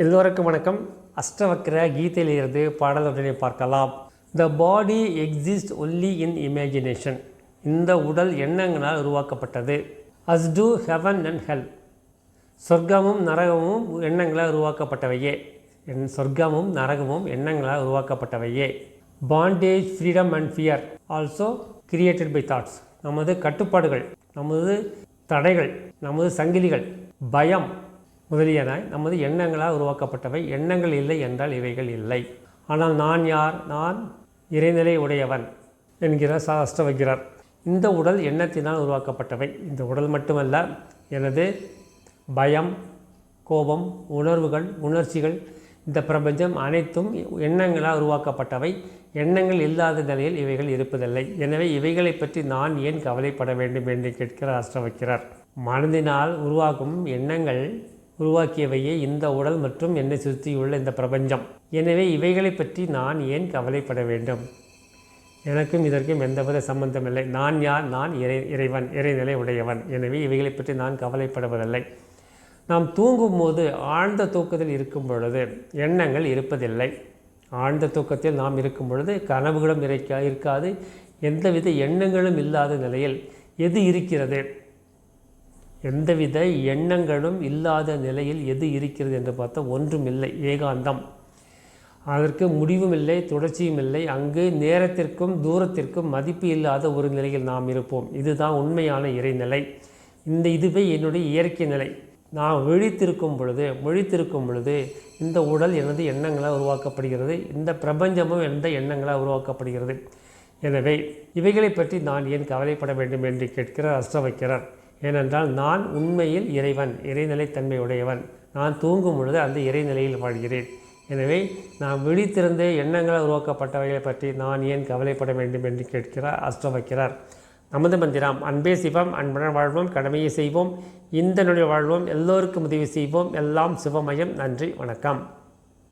எல்லோருக்கும் வணக்கம். அஷ்டவக்ர கீதையிலிருந்து பாடலுடனே பார்க்கலாம். The body exist only in imagination இந்த உடல் எண்ணங்களால் உருவாக்கப்பட்டது. As do heaven and hell சொர்க்கமும் நரகமும் எண்ணங்களால் உருவாக்கப்பட்டவையே. என் சொர்க்கமும் நரகமும் எண்ணங்களால் உருவாக்கப்பட்டவையே. Bondage freedom and fear also created by thoughts நமது கட்டுப்பாடுகள் நமது தடைகள் நமது சங்கிலிகள் பயம் முதலியன நமது எண்ணங்களால் உருவாக்கப்பட்டவை. எண்ணங்கள் இல்லை என்றால் இவைகள் இல்லை. ஆனால் நான் யார்? நான் இறைநிலை உடையவன் என்கிறார் சாஸ்திர இந்த உடல் எண்ணத்தினால் உருவாக்கப்பட்டவை. இந்த உடல் மட்டுமல்ல எனது பயம் கோபம் உணர்வுகள் உணர்ச்சிகள் இந்த பிரபஞ்சம் அனைத்தும் எண்ணங்களால் உருவாக்கப்பட்டவை. எண்ணங்கள் இல்லாத நிலையில் இவைகள் இருப்பதில்லை. எனவே இவைகளை பற்றி நான் ஏன் கவலைப்பட வேண்டும் என்று கேட்கிறார் அஷ்டவக்கிறார் மனதினால் உருவாகும் எண்ணங்கள் உருவாக்கியவையே இந்த உடல் மற்றும் என்னை சுற்றியுள்ள இந்த பிரபஞ்சம். எனவே இவைகளை பற்றி நான் ஏன் கவலைப்பட வேண்டும்? எனக்கும் இதற்கும் எந்தவித சம்பந்தமில்லை. நான் யார்? நான் இறை இறைவன் இறைநிலை உடையவன். எனவே இவைகளை பற்றி நான் கவலைப்படுவதில்லை. நாம் தூங்கும் போது ஆழ்ந்த தூக்கத்தில் இருக்கும் பொழுது எண்ணங்கள் இருப்பதில்லை. ஆழ்ந்த தூக்கத்தில் நாம் இருக்கும் பொழுது கனவுகளும் இருக்க இருக்காது. எந்தவித எண்ணங்களும் இல்லாத நிலையில் எது இருக்கிறது? எந்தவித எண்ணங்களும் இல்லாத நிலையில் எது இருக்கிறது என்று பார்த்தா ஒன்றும் இல்லை ஏகாந்தம். அதற்கு முடிவும் இல்லை தொடர்ச்சியும் இல்லை அங்கு நேரத்திற்கும் தூரத்திற்கும் மதிப்பு இல்லாத ஒரு நிலையில் நாம் இருப்போம். இதுதான் உண்மையான இறைநிலை. இந்த இதுவே என்னுடைய இயற்கை நிலை. நான் விழித்திருக்கும் பொழுது மொழித்திருக்கும் பொழுது இந்த உடல் எனது எண்ணங்களால் உருவாக்கப்படுகிறது இந்த பிரபஞ்சமும் எந்த எண்ணங்களால் உருவாக்கப்படுகிறது. எனவே இவைகளை பற்றி நான் ஏன் கவலைப்பட வேண்டும் என்று கேட்கிறார் அஷ்டவைக்கிறார் ஏனென்றால் நான் உண்மையில் இறைவன் இறைநிலைத்தன்மை உடையவன் நான் தூங்கும் பொழுது அந்த இறைநிலையில் வாழ்கிறேன். எனவே நான் விழித்திருந்தே எண்ணங்களால் உருவாக்கப்பட்டவைகளை பற்றி நான் ஏன் கவலைப்பட வேண்டும் என்று கேட்கிறார் அஷ்டவைக்கிறார் நமது மந்திரம் அன்பே சிவம் அன்புடன் வாழ்வோம் கடமையை செய்வோம் இந்த நொடி வாழ்வோம் எல்லோருக்கும் உதவி செய்வோம் எல்லாம் சிவமயம். நன்றி வணக்கம்.